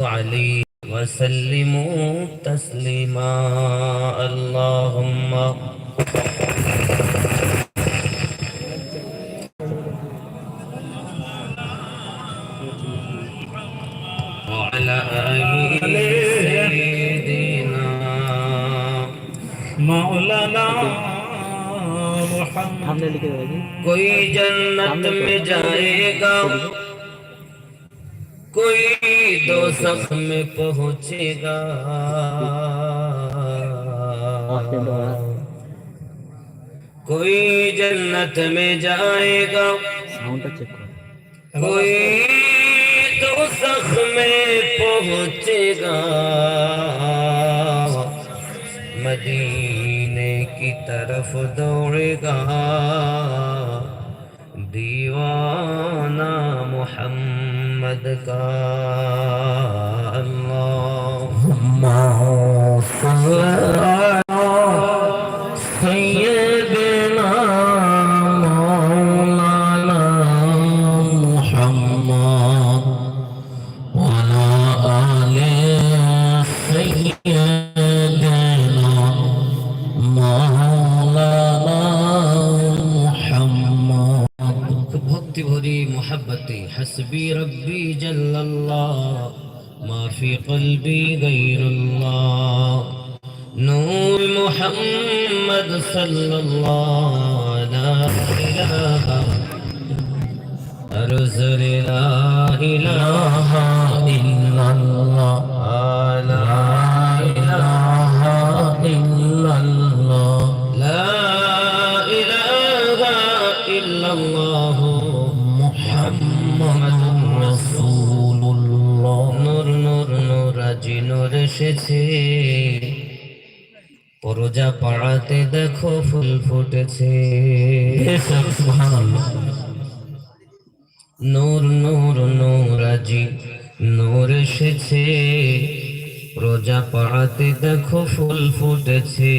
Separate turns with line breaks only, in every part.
عليه وسلموا تسليما اللهم وعلى آل سيدنا
मौलाना मोहम्मद
सामने लिखे हुए जी
कोई जन्नत में जाएगा कोई दो में पहुंचेगा। कोई जन्नत में जाएगा। कोई दो सख में पहुंचेगा। मदीने की तरफ़ दौड़ेगा। दीवाना मोहम्मद بعدك اللهم صل على قلبي غير الله. نور محمد صلى الله لا إله رسول الله ফুল ফুটেছে। নূর নূর নূর আজি নূর এসেছে। প্রজা পাড়াতে দেখো ফুল ফুটেছে।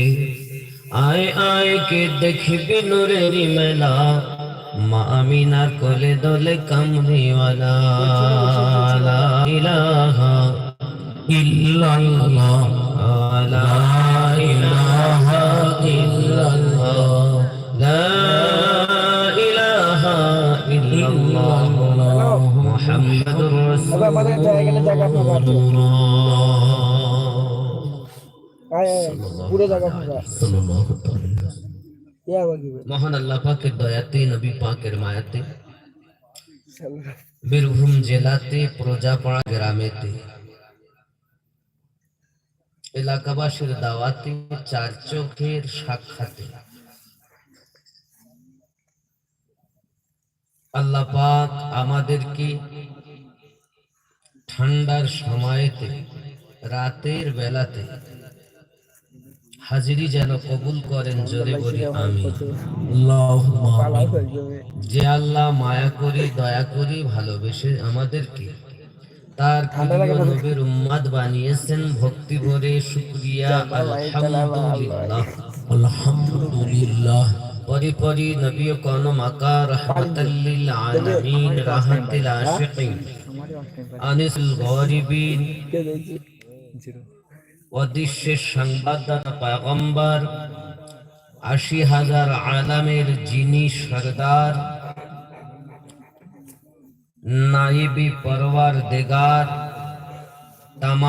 আয় আয় কে দেখবি নূরের মেলা? মা আমিনার কোলে দলে কামরিওয়ালা লা ইলাহা ইল্লাল্লাহ। লা ইলাহা মহান আল্লাহ পাকের দয়াতে নবী পাকের মায়াতে বীরভূম জেলাতে প্রজাপাড়া গ্রামেতে। এলাকাবাসীর দাওয়াতে চার চোখের সাক্ষাতে। আল্লাহ পাক আমাদেরকে ঠান্ডার সময়তে, রাতের বেলাতে হাজিরি যেন কবুল করেন জোরে বলি আমি যে আল্লাহ মায়া করি, দয়া করি, ভালোবেসে আমাদেরকে তার প্রিয় নবীর উম্মাদ বানিয়েছেন ভক্তি ভরে শুকরিয়া আলহামদুলিল্লাহ। আলহামদুলিল্লাহ। পরি পরি নবী কোন মাকা রহমাতাল্লিল আলামিন রাহমাতিল আশিকিন।
আমারই অফ টাইম
আনিসুল গরিবিন। অদৃশ্যের সংবাদদাতা পয়গম্বর। আশি হাজার আলামের যিনি সরদার। নাইবি পরওয়ার দেগার তাম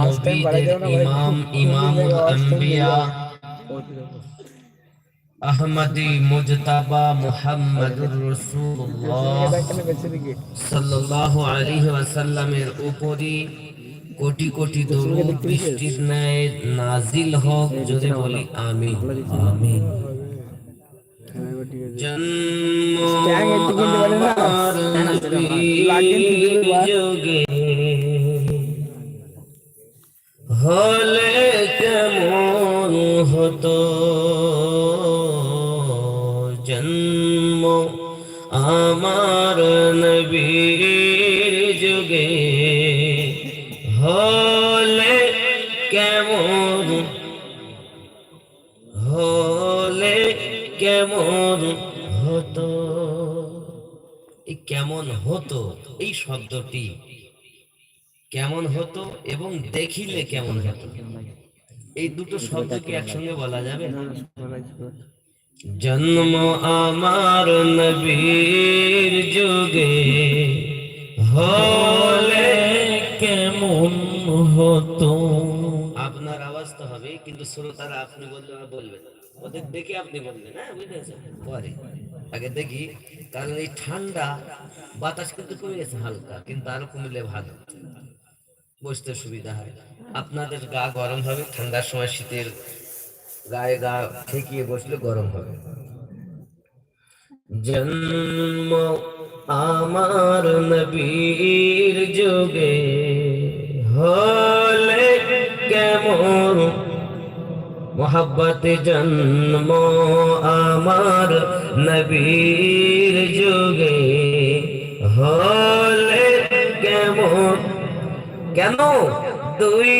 নবীদের ইমাম ইমামুল আম্বিয়া আহমদি মুজতাবা মুহাম্মদুর রাসূলুল্লাহ
এখানে বেঁচে দেখি
সাল্লাল্লাহু আলাইহি ওয়াসাল্লামের উপরই কোটি কোটি দরুদ বৃষ্টির ন্যায় নাজিল হোক যদি বলি আমিন আমিন হলে কেমন হতো? জন্ম আমার নবীর কেমন হতো এই শব্দটি? কেমন হতো এবং দেখিলে কেমন হতো? এই দুটো শব্দ কি একসঙ্গে বলা যাবে জন্ম আমার নবীর যুগে হলে
কেমন হতো?
আপনার আওয়াজ তো হবে কিন্তু শ্রোতারা আপনি বললে বলবেন ওদের দেখে আপনি বলবেন হ্যাঁ বুঝেছেন পরে। আগে দেখি, কারণ এই ঠান্ডা বাতাস কিন্তু কমে গেছে হালকা, কিন্তু আরও কমলে ভালো। বসতে সুবিধা হয়। আপনাদের গা গরম হবে, ঠান্ডার সময় শীতের গায়ে গা ঠেকিয়ে বসলে গরম হবে। জন্ম আমার নবীর যোগে হলে কেমন মোহাব্বতে জন্ম আমার নবীর যোগে হলে কেমন কেন দুই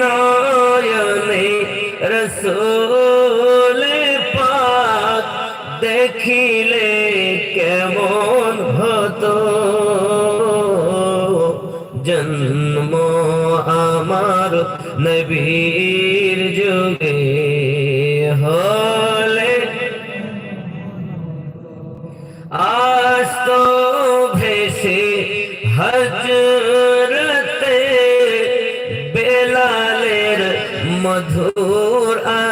নয়নে রসোলে পাক দেখিলে কেমন হতো জন্ম আমার নবীর যুগে আজ তো ভেসে হজরতে বেলালের মধুর আরাম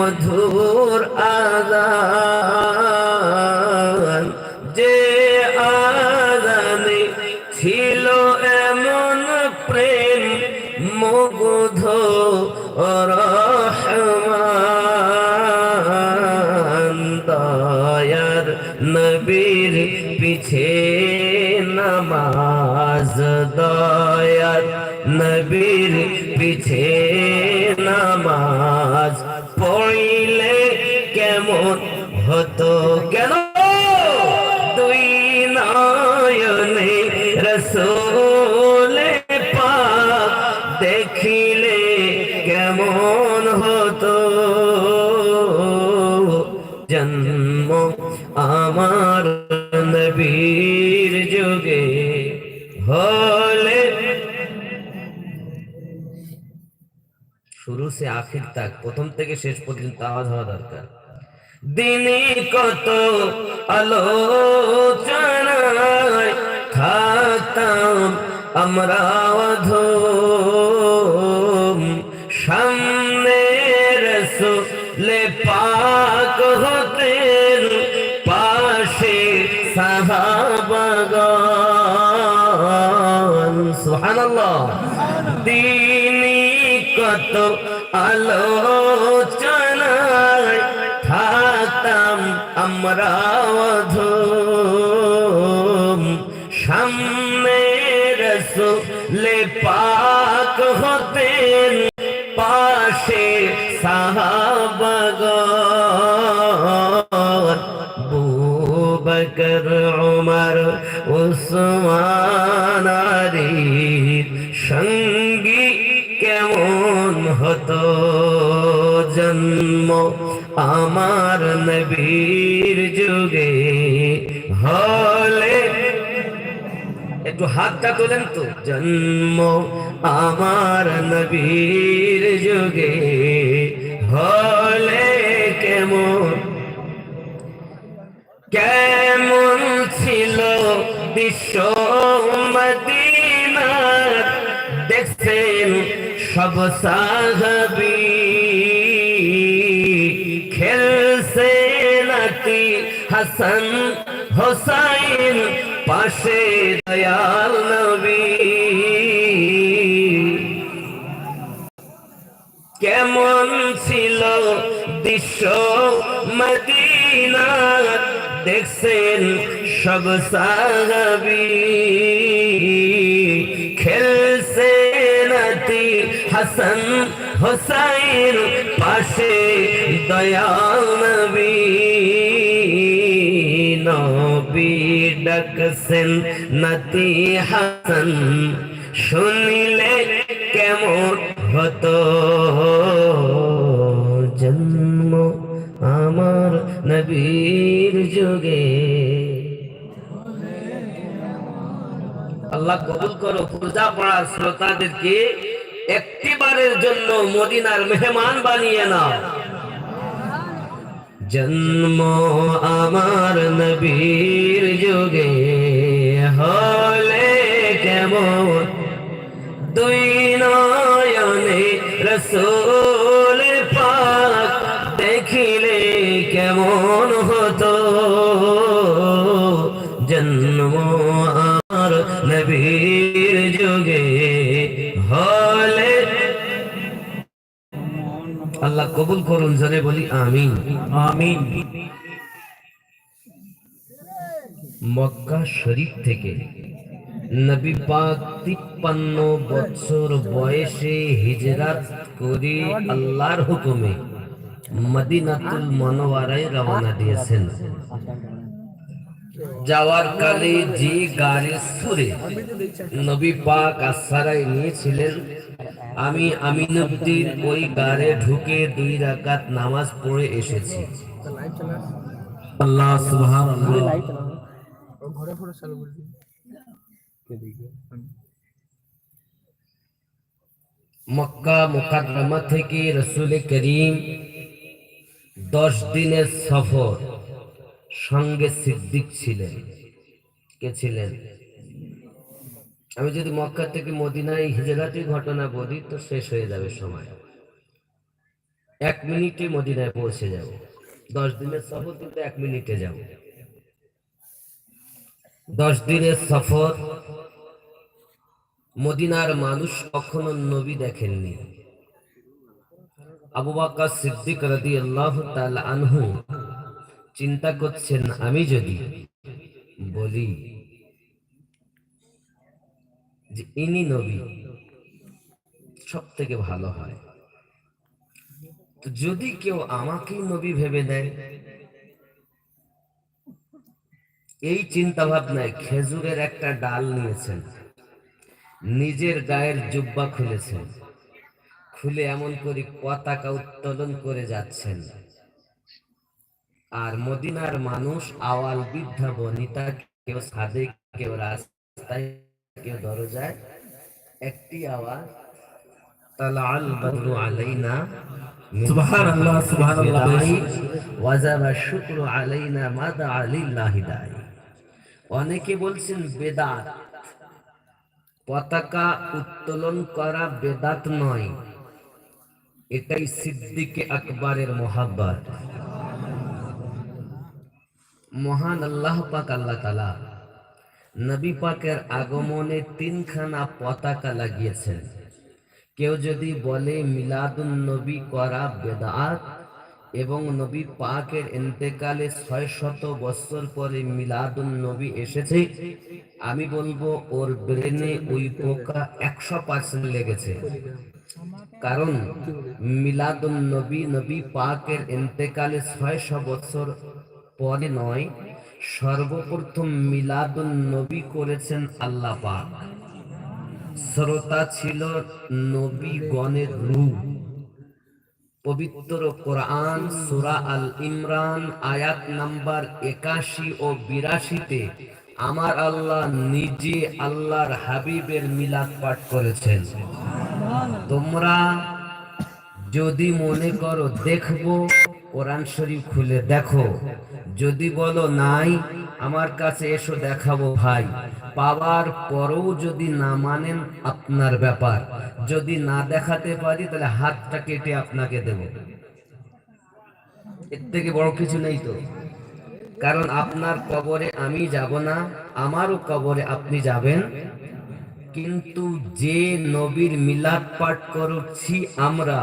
মধুর আদান যে আদানে ছিল এমন প্রেম মুগ্ধ রহমান। দয়ার নবীর পিছে নামাজ দয়ার কেমন হতো। কেন? দুই নয়নে রসোলে পাক দেখিলে কেমন হতো। জন্ম আমার নবীর যুগে হলে। শুরু সে আখির তাক, প্রথম থেকে শেষ পর্যন্ত আওয়াজ হওয়া দরকার। দিনে কত আলোচনায় থাকতাম আমরা অধম। সামনে রসুলে পাক হতেন পাশে সাহাবাগান সুবহানাল্লাহ। দিনী কত আলোচনায় আমরা অধম সামনে রসুলে পাক হতেন পাশে সাহাবাগর বকর উমর উসমান আলীর সঙ্গী কেমন হতো জন্ম আমার নবীর একটু হাতটা তোলেন তো। জন্ম আমার নবীর যুগে হলে কেমন? কেমন ছিল বিশ্ব মদিনার? দেখছেন সব সাহাবি। খেলছে নাতি হাসান হোসাইন পাশে দয়াল নবী। কেমন ছিল দৃশ্য মদিনা দেখছেন সব সাহাবি। খেলছে নাতি হাসান হোসাইন পাশে দয়াল নবী। ডাকছেন নাতি হাসান শুনিলে কেমন হতো জন্ম আমার নবীর যুগে আল্লাহ কবুল করো পূজা পড়ার শ্রোতাদেরকে একটিবারের জন্য মদিনার মেহমান বানিয়ে নাও জন্ম আমার নবীর যুগে হলে কেমন? দুই নয়নে রসুল পাক দেখিলে কেমন? আল্লাহ কবুল করুন জনে বলি আমিন।
আমিন।
মক্কা শরীফ থেকে নবী পাক তিপ্পান্ন বছর বয়সে হিজরাত করে আল্লাহর হুকুমে মদিনাতুল মনোয়ারায় রওনা দিয়েছেন। যাওয়ার কালে যে গাড়ি সুরে নবী পাক আসারায় নিয়েছিলেন আমি আমিনুদ্দিন ওই গাড়ে ঢুকে দুই রাকাত নামাজ পড়ে এসেছি।
আল্লাহ সুবহানাল্লাহ।
মক্কা মুকাদ্দমা থেকে রসুল করিম দশ দিনের সফর সঙ্গে সিদ্দিক ছিলেন। কে ছিলেন? আমি যদি মক্কা থেকে মদিনায় হিজরাটি ঘটনা বলি, তো শেষ হয়ে যাবে সময়। এক মিনিটে মদিনায় পৌঁছে যাব। দশ দিনের সফর, কিন্তু এক মিনিটে যাব। দশ দিনের সফর, মদিনার মানুষ কখনো নবী দেখেননি। আবু বাক্কা সিদ্দিক রাদি আল্লাহ আনহু চিন্তা করছেন, আমি যদি বলি যে ইনি নবী সব থেকে ভালো হয়। তো যদি কেউ আমাকেই নবী ভেবে দেয় এই চিন্তা ভাবনায় খেজুরের একটা ডাল নিয়েছেন, নিজের গায়ের জুব্বা খুলেছেন, খুলে এমন করে পতাকা উত্তোলন করে যাচ্ছেন। আর মদিনার মানুষ আওয়াল বৃদ্ধা বনিতা কেউ ছাদে কেউ রাস্তায় কেউ দরজায় একটি আওয়াজ তালাল বদরু আলাইনা
সুবহানাল্লাহ, সুবহানাল্লাহ।
ওয়াজাবা শুকরু আলাইনা মাদা আলিল্লাহি দাই। অনেকে বলছেন বেদাত। পতাকা উত্তোলন করা বেদাত নয় এটাই সিদ্দিকে আকবরের মোহাব্বত। মহান আল্লাহ পাক আল্লাহ তালা নবী পাকের আগমনে তিনখানা পতাকা লাগিয়েছেন। কেউ যদি বলে, মিলাদুন নবী করা বেদাত, এবং নবী পাকের ইন্তেকালে ছয় শত বছর পরে মিলাদুন নবী এসেছে, আমি বলব ওর ব্রেনে ওই পোকা একশো পার্সেন্ট লেগেছে। কারণ মিলাদুন নবী নবী পাকের ইন্তেকালে ছয়শো বছর পরে নয় সর্বপ্রথম মিলাদুন নবী করেছেন আল্লাহ পাক। শ্রোতা ছিল নবী গণের রূপ। পবিত্র কোরআন, সুরা আল ইমরান, আয়াত নাম্বার একাশি ও বিরাশিতে আমার আল্লাহ নিজে আল্লাহর হাবিবের মিলাদ পাঠ করেছেন। তোমরা যদি মনে করো, দেখব, কোরআন শরীফ খুলে দেখো। যদি বলো নাই, আমার কাছে এসো দেখাবো ভাই। পাওয়ার পরেও যদি না মানেন আপনার ব্যাপার। যদি না দেখাতে পারি, তাহলে হাতটা কেটে আপনাকে দেব। এর থেকে বড় কিছু নেই তো। কারণ আপনার কবরে আমি যাব না, আমারও কবরে আপনি যাবেন। কিন্তু যে নবীর মিলাদ পাঠ করছি আমরা,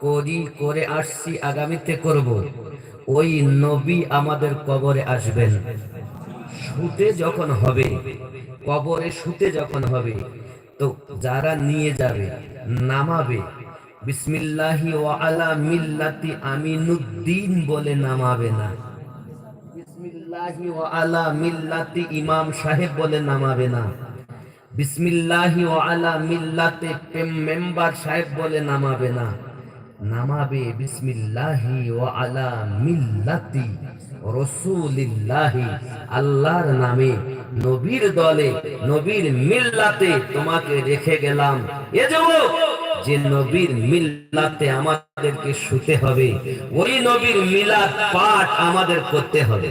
করি, করে আসছি, আগামীতে করব। ওই নবী আমাদের কবরে আসবেন। শুতে যখন হবে, কবরে শুতে যখন হবে, তো যারা নিয়ে যাবে, নামাবে। বিসমিল্লাহি ওয়া আলা মিল্লাতি আমিনুদ্দিন বলে নামাবে না। বিসমিল্লাহি ওয়া আলা মিল্লাতি ইমাম সাহেব বলে নামাবে না। বিসমিল্লাহি ওয়া আলা মিল্লাতে মেম্বার সাহেব বলে নামাবে না। নামাবে বিসমিল্লাহি ওয়া আলা মিল্লাতি রসুলিল্লাহি। আল্লাহর নামে নবীর দলে, নবীর মিল্লাতে তোমাকে রেখে গেলাম। এ যুবক, যে নবীর মিল্লাতে আমাদেরকে শুতে হবে, ওই নবীর মিলাদ পাঠ আমাদের করতে হবে।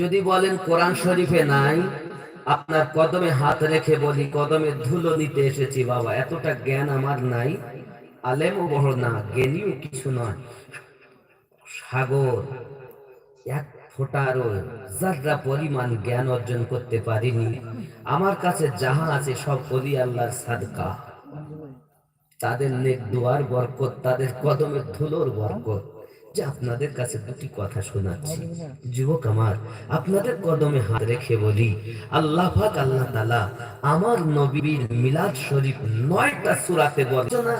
যদি বলেন কোরআন শরীফে নাই আপনার কদমে হাত রেখে বলি, কদমে ধুলো নিতে এসেছি বাবা, এতটা জ্ঞান আমার নাই। আলেমও বড় না, জ্ঞানীও কিছু নয়। সাগর, এক ফোটারও যারা পরিমাণ জ্ঞান অর্জন করতে পারিনি। আমার কাছে যাহা আছে সব বলি আল্লাহর সাদকা। তাদের নেক দোয়ার বরকত, তাদের কদমের ধুলোর বরকত। যে আপনাদের কাছে দুটি কথা শোনাচ্ছি। যুবক আমার আপনাদের কদমে হাত রেখে বলি আল্লাহ পাক আল্লাহ তালা আমার নবীর মিলাদ শরীফ নয়টা সুরাতে বলছো না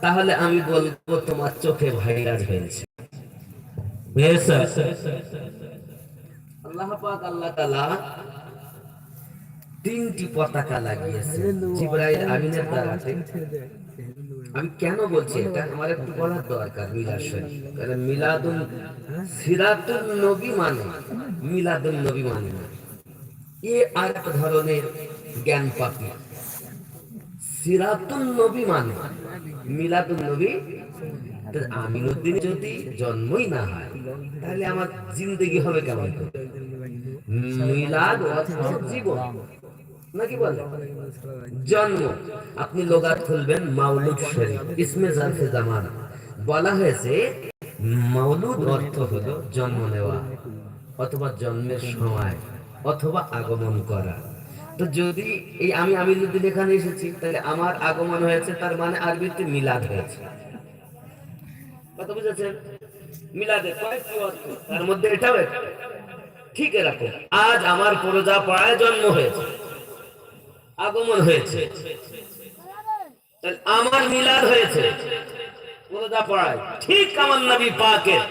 তাহলে আমি বলব তোমার চোখে ভাইরাস হয়েছে. আল্লাহ পাক আল্লাহ তাআলা তিনটি পতাকা লাগিয়েছে জিবরাইল আমিনের দ্বারাতে আমি কেন বলছি এটা? আমার একটু বলার দরকার মিলাদ শরীফ কারণ মিলাদুন সিরাতুন নবী মানে মিলাদুন নবী মানে না। এ আর এক ধরনের জ্ঞান পাপি। সিরাতুন নবী মানে মিলাদুন নবী। আমিনুদ্দিন যদি জন্মই না হয়, তাহলে আমার জিন্দগি হবে কেমন মিলাদ জীবন। নাকি বলে? জন্ম। আপনি খুলবেন মাউলুদ শরীফ। ইসমে জামানা। বলা হয়েছে মাউলুদ অর্থ হলো জন্ম নেওয়া, অথবা জন্মের সময়, অথবা আগমন করা। তো যদি এই আমি আমিনুদ্দিন এখানে এসেছি, তাহলে আমার আগমন হয়েছে, তার মানে আরবিতে মিলাদ হয়েছে। কথা বুঝেছেন? মিলাদে তার মধ্যে এটাও ঠিক এরকম। আজ আমার পরজা পাড়ায় জন্ম হয়েছে। আগমন হয়েছে। আমার মিলাদ হয়েছে। ঠিক আমার নবী পাকের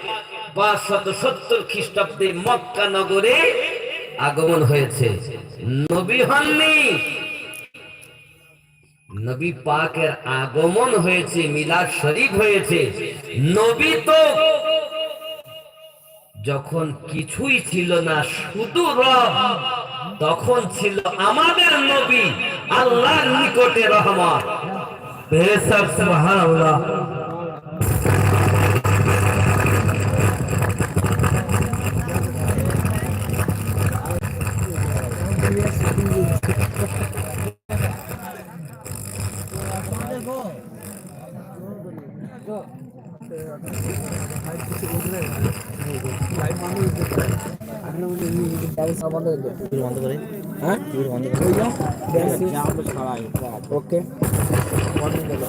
পাঁচশত সত্তর খ্রিস্টাব্দে মক্কা নগরে আগমন হয়েছে। নবী হননি। নবী পাকের আগমন হয়েছে, মিলাদ শরীফ হয়েছে। নবী তো যখন কিছুই ছিল না, শুধু রব। তখন ছিল আমাদের নবী আল্লাহর নিকটে রহমত
Yes, sir. Subhanallah.
ওকে